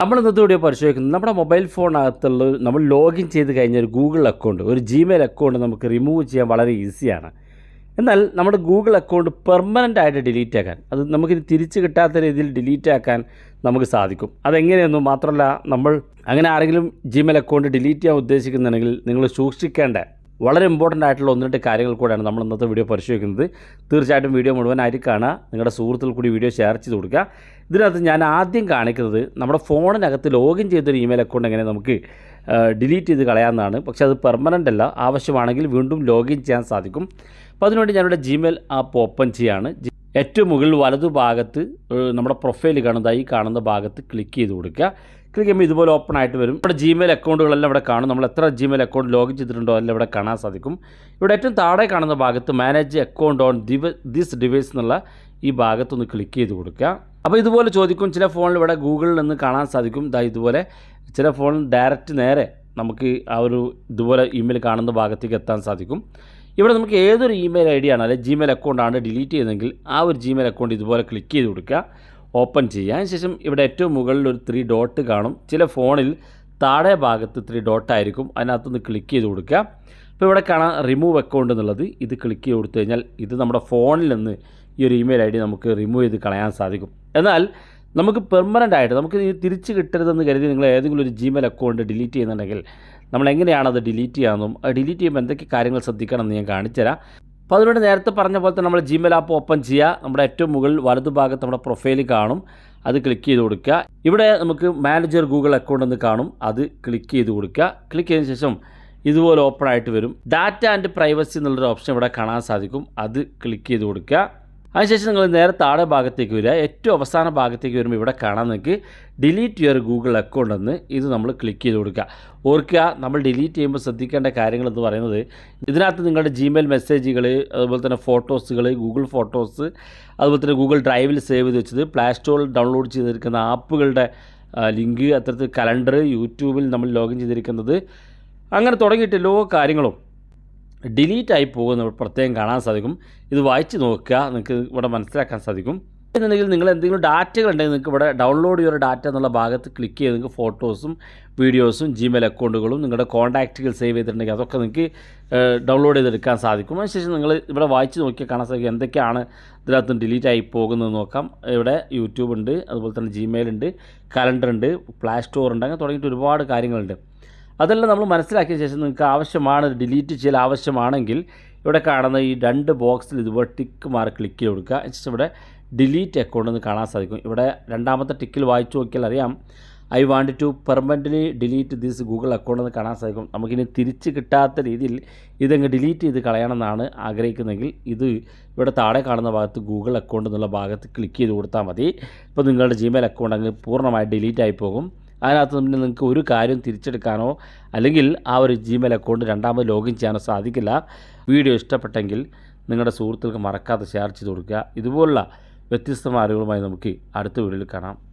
നമ്മൾ ഇന്നത്തെ വീഡിയോ പരിശോധിക്കുന്നത് നമ്മുടെ മൊബൈൽ ഫോണിനകത്തുള്ള നമ്മൾ ലോഗിൻ ചെയ്ത് കഴിഞ്ഞ ഒരു ഗൂഗിൾ അക്കൗണ്ട് ഒരു ജിമെയിൽ അക്കൗണ്ട് നമുക്ക് റിമൂവ് ചെയ്യാൻ വളരെ ഈസിയാണ് എന്നാൽ നമ്മുടെ ഗൂഗിൾ അക്കൗണ്ട് പെർമനന്റ് ആയിട്ട് ഡിലീറ്റ് ആക്കാൻ അത് നമുക്കിത് തിരിച്ച് കിട്ടാത്ത രീതിയിൽ ഡിലീറ്റ് ആക്കാൻ നമുക്ക് സാധിക്കും. അതെങ്ങനെയൊന്നും മാത്രമല്ല നമ്മൾ അങ്ങനെ ആരെങ്കിലും ജിമെയിൽ അക്കൗണ്ട് ഡിലീറ്റ് ചെയ്യാൻ ഉദ്ദേശിക്കുന്നുണ്ടെങ്കിൽ നിങ്ങൾ സൂക്ഷിക്കേണ്ട വളരെ ഇമ്പോർട്ടന്റ് ആയിട്ടുള്ള ഒന്ന് രണ്ട് കാര്യങ്ങൾ കൂടെയാണ് നമ്മൾ ഇന്നത്തെ വീഡിയോ പരിശോധിക്കുന്നത്. തീർച്ചയായിട്ടും വീഡിയോ മുഴുവനായിട്ട് കാണുക. നിങ്ങളുടെ സുഹൃത്തുക്കൾ കൂടി വീഡിയോ ഷെയർ ചെയ്ത് കൊടുക്കുക. ഇതിനകത്ത് ഞാൻ ആദ്യം കാണിക്കുന്നത് നമ്മുടെ ഫോണിനകത്ത് ലോഗിൻ ചെയ്തൊരു ഇമെയിൽ അക്കൗണ്ട് എങ്ങനെ നമുക്ക് ഡിലീറ്റ് ചെയ്ത് കളയാമെന്നാണ് പക്ഷേ അത് പെർമനന്റ് അല്ല. ആവശ്യമാണെങ്കിൽ വീണ്ടും ലോഗിൻ ചെയ്യാൻ സാധിക്കും. അപ്പോൾ അതിനുവേണ്ടി ഞാനിവിടെ ജിമെയിൽ ആപ്പ് ഓപ്പൺ ചെയ്യാണ്. ഏറ്റവും മുകളിൽ വലതുഭാഗത്ത് ഭാഗത്ത് നമ്മുടെ പ്രൊഫൈൽ കാണുന്നത് ഈ കാണുന്ന ഭാഗത്ത് ക്ലിക്ക് ചെയ്ത് കൊടുക്കുക. ക്ലിക്ക് ചെയ്യുമ്പോൾ ഇതുപോലെ ഓപ്പൺ ആയിട്ട് വരും. ഇവിടെ ജിമെയിൽ അക്കൗണ്ടുകളെല്ലാം ഇവിടെ കാണും. നമ്മൾ എത്ര ജിമെയിൽ അക്കൗണ്ട് ലോഗിൻ ചെയ്തിട്ടുണ്ടോ എല്ലാം ഇവിടെ കാണാൻ സാധിക്കും. ഇവിടെ ഏറ്റവും താഴെ കാണുന്ന ഭാഗത്ത് manage account on this device എന്നുള്ള ഈ ഭാഗത്തൊന്ന് ക്ലിക്ക് ചെയ്ത് കൊടുക്കുക. അപ്പോൾ ഇതുപോലെ ചോദിക്കും ചില ഫോണിൽ ഇവിടെ ഗൂഗിളിൽ നിന്ന് കാണാൻ സാധിക്കും. ഇതാ ഇതുപോലെ ചില ഫോണിൽ ഡയറക്റ്റ് നേരെ നമുക്ക് ആ ഒരു ഇതുപോലെ ഇമെയിൽ കാണുന്ന ഭാഗത്തേക്ക് എത്താൻ സാധിക്കും. ഇവിടെ നമുക്ക് ഏതൊരു ഇമെയിൽ ഐ ഡി ആണ് അല്ലെങ്കിൽ ജിമെയിൽ അക്കൗണ്ടാണ് ഡിലീറ്റ് ചെയ്യുന്നതെങ്കിൽ ആ ഒരു ജിമെയിൽ അക്കൗണ്ട് ഇതുപോലെ ക്ലിക്ക് ചെയ്ത് കൊടുക്കുക ഓപ്പൺ ചെയ്യുക. അതിനുശേഷം ഇവിടെ ഏറ്റവും മുകളിൽ ഒരു ത്രീ ഡോട്ട് കാണും. ചില ഫോണിൽ താഴെ ഭാഗത്ത് ത്രീ ഡോട്ട് ആയിരിക്കും അതിനകത്തുനിന്ന് ക്ലിക്ക് ചെയ്ത് കൊടുക്കുക. അപ്പോൾ ഇവിടെ കാണാം റിമൂവ് അക്കൗണ്ട് എന്നുള്ളത് ഇത് ക്ലിക്ക് ചെയ്ത് കൊടുത്തു കഴിഞ്ഞാൽ ഇത് നമ്മുടെ ഫോണിൽ നിന്ന് ഈ ഒരു ഇമെയിൽ ഐ ഡി നമുക്ക് റിമൂവ് ചെയ്ത് കളയാൻ സാധിക്കും. എന്നാൽ നമുക്ക് പെർമനന്റ് ആയിട്ട് നമുക്ക് തിരിച്ച് കിട്ടരുതെന്ന് കരുതി നിങ്ങൾ ഏതെങ്കിലും ഒരു ജിമെയിൽ അക്കൗണ്ട് ഡിലീറ്റ് ചെയ്യുന്നുണ്ടെങ്കിൽ നമ്മൾ എങ്ങനെയാണ് അത് ഡിലീറ്റ് ചെയ്യാമെന്നും ഡിലീറ്റ് ചെയ്യുമ്പോൾ എന്തൊക്കെ കാര്യങ്ങൾ ശ്രദ്ധിക്കണം എന്ന് ഞാൻ കാണിച്ചുതരാം. അപ്പോൾ അതിനോട് നേരത്തെ പറഞ്ഞ പോലെ തന്നെ നമ്മൾ ജിമെയിൽ ആപ്പ് ഓപ്പൺ ചെയ്യുക. നമ്മുടെ ഏറ്റവും മുകളിൽ വലതുഭാഗത്ത് നമ്മുടെ പ്രൊഫൈൽ കാണും. അത് ക്ലിക്ക് ചെയ്ത് കൊടുക്കുക. ഇവിടെ നമുക്ക് മാനേജർ ഗൂഗിൾ അക്കൗണ്ട് എന്ന് കാണും. അത് ക്ലിക്ക് ചെയ്ത് കൊടുക്കുക. ക്ലിക്ക് ചെയ്തതിന് ശേഷം ഇതുപോലെ ഓപ്പൺ ആയിട്ട് വരും. ഡാറ്റ ആൻഡ് പ്രൈവസി എന്നുള്ളൊരു ഓപ്ഷൻ ഇവിടെ കാണാൻ സാധിക്കും. അത് ക്ലിക്ക് ചെയ്ത് കൊടുക്കുക. അതിനുശേഷം നിങ്ങൾ നേരെ താഴെ ഭാഗത്തേക്ക് വരിക. ഏറ്റവും അവസാന ഭാഗത്തേക്ക് വരുമ്പോൾ ഇവിടെ കാണാൻ നിങ്ങൾക്ക് ഡിലീറ്റ് യുവർ ഗൂഗിൾ അക്കൗണ്ട് എന്ന് ഇത് നമ്മൾ ക്ലിക്ക് ചെയ്ത് കൊടുക്കുക. ഓർക്കുക നമ്മൾ ഡിലീറ്റ് ചെയ്യുമ്പോൾ ശ്രദ്ധിക്കേണ്ട കാര്യങ്ങൾ എന്ന് പറയുന്നത് ഇതിനകത്ത് നിങ്ങളുടെ ജിമെയിൽ മെസ്സേജുകൾ അതുപോലെ തന്നെ ഫോട്ടോസുകൾ ഗൂഗിൾ ഫോട്ടോസ് അതുപോലെ തന്നെ ഗൂഗിൾ ഡ്രൈവിൽ സേവ് ചെയ്ത് വെച്ചത് പ്ലേ സ്റ്റോറിൽ ഡൗൺലോഡ് ചെയ്തിരിക്കുന്ന ആപ്പുകളുടെ ലിങ്ക് അത്തരത്തിൽ കലണ്ടർ യൂട്യൂബിൽ നമ്മൾ ലോഗിൻ ചെയ്തിരിക്കുന്നത്. അങ്ങനെ തുടങ്ങിയിട്ട് എല്ലാ കാര്യങ്ങളും ഡിലീറ്റ് ആയി പോകുന്ന പ്രത്യേകം കാണാൻ സാധിക്കും. ഇത് വായിച്ച് നോക്കുക. നിങ്ങൾക്ക് ഇവിടെ മനസ്സിലാക്കാൻ സാധിക്കും. എന്നുണ്ടെങ്കിൽ നിങ്ങൾ എന്തെങ്കിലും ഡാറ്റകൾ ഉണ്ടെങ്കിൽ നിങ്ങൾക്ക് ഇവിടെ ഡൗൺലോഡ് ചെയ്യുന്ന ഡാറ്റ എന്നുള്ള ഭാഗത്ത് ക്ലിക്ക് ചെയ്ത് നിങ്ങൾക്ക് ഫോട്ടോസും വീഡിയോസും ജിമെയിൽ അക്കൗണ്ടുകളും നിങ്ങളുടെ കോൺടാക്റ്റുകൾ സേവ് ചെയ്തിട്ടുണ്ടെങ്കിൽ അതൊക്കെ നിങ്ങൾക്ക് ഡൗൺലോഡ് ചെയ്തെടുക്കാൻ സാധിക്കും. അതിനുശേഷം നിങ്ങൾ ഇവിടെ വായിച്ച് നോക്കിയാൽ കാണാൻ സാധിക്കും എന്തൊക്കെയാണ് ഇതിനകത്ത് ഡിലീറ്റ് ആയി പോകുന്നത് നോക്കാം. ഇവിടെ യൂട്യൂബ് ഉണ്ട് അതുപോലെ തന്നെ ജിമെയിൽ ഉണ്ട് കലണ്ടർ ഉണ്ട് പ്ലേ സ്റ്റോർ ഉണ്ട് അങ്ങനെ തുടങ്ങിയിട്ട് ഒരുപാട് കാര്യങ്ങളുണ്ട്. അതെല്ലാം നമ്മൾ മനസ്സിലാക്കിയ ശേഷം നിങ്ങൾക്ക് ആവശ്യമാണ് ഡിലീറ്റ് ചെയ്യൽ ആവശ്യമാണെങ്കിൽ ഇവിടെ കാണുന്ന ഈ രണ്ട് ബോക്സിൽ ഇതുപോലെ ടിക്ക് മാർക്ക് ക്ലിക്ക് ചെയ്ത് കൊടുക്കുക. ശേഷം ഇവിടെ ഡിലീറ്റ് അക്കൗണ്ട് എന്ന് കാണാൻ സാധിക്കും. ഇവിടെ രണ്ടാമത്തെ ടിക്കിൽ വായിച്ചു നോക്കിയാൽ അറിയാം. I want to permanently delete this Google account എന്ന് കാണാൻ സാധിക്കും. നമുക്കിനി തിരിച്ച് കിട്ടാത്ത രീതിയിൽ ഇതങ്ങ് ഡിലീറ്റ് ചെയ്ത് കളയണമെന്നാണ് ആഗ്രഹിക്കുന്നതെങ്കിൽ ഇത് ഇവിടെ താഴെ കാണുന്ന ഭാഗത്ത് ഗൂഗിൾ അക്കൗണ്ട് എന്നുള്ള ഭാഗത്ത് ക്ലിക്ക് ചെയ്ത് കൊടുത്താൽ മതി. ഇപ്പോൾ നിങ്ങളുടെ ജിമെയിൽ അക്കൗണ്ട് അങ്ങ് പൂർണമായി ഡിലീറ്റ് ആയി പോകും. അതിനകത്ത് നിന്ന് നിങ്ങൾക്ക് ഒരു കാര്യം തിരിച്ചെടുക്കാനോ അല്ലെങ്കിൽ ആ ഒരു ജിമെയിൽ അക്കൗണ്ട് രണ്ടാമത് ലോഗിൻ ചെയ്യാനോ സാധിക്കില്ല. വീഡിയോ ഇഷ്ടപ്പെട്ടെങ്കിൽ നിങ്ങളുടെ സുഹൃത്തുക്കൾക്ക് മറക്കാതെ ഷെയർ ചെയ്ത് കൊടുക്കുക. ഇതുപോലുള്ള വ്യത്യസ്തമായ അറിവുകളുമായി നമുക്ക് അടുത്ത വീഡിയോയിൽ കാണാം.